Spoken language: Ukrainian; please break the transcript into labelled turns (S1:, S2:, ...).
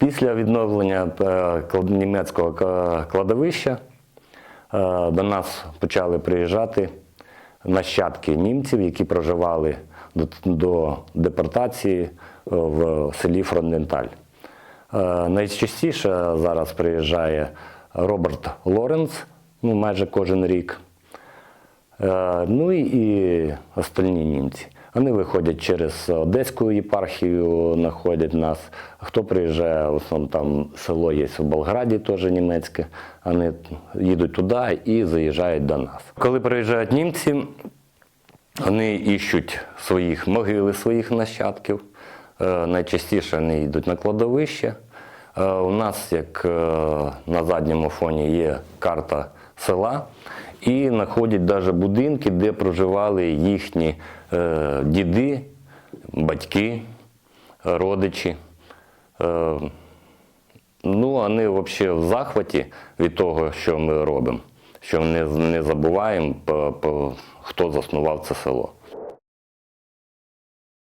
S1: Після відновлення е, німецького кладовища е, до нас почали приїжджати нащадки німців, які проживали до, депортації е, в селі Фронтенталь. Е, Найчастіше зараз приїжджає Роберт Лоренц, ну, майже кожен рік. Е, Ну і остальні німці. Вони виходять через Одеську єпархію, знаходять нас. Хто приїжджає, в основному там село є в Болграді, теж німецьке. Вони їдуть туди і заїжджають до нас. Коли приїжджають німці, вони іщуть своїх могили своїх нащадків. Е, Найчастіше вони йдуть на кладовище. Е, У нас, як е, на задньому фоні, є карта села, і знаходять навіть будинки, де проживали їхні е, діди, батьки, родичі. Е, Ну, вони взагалі в захваті від того, що ми робимо, що не, не забуваємо, по- по- хто заснував це село.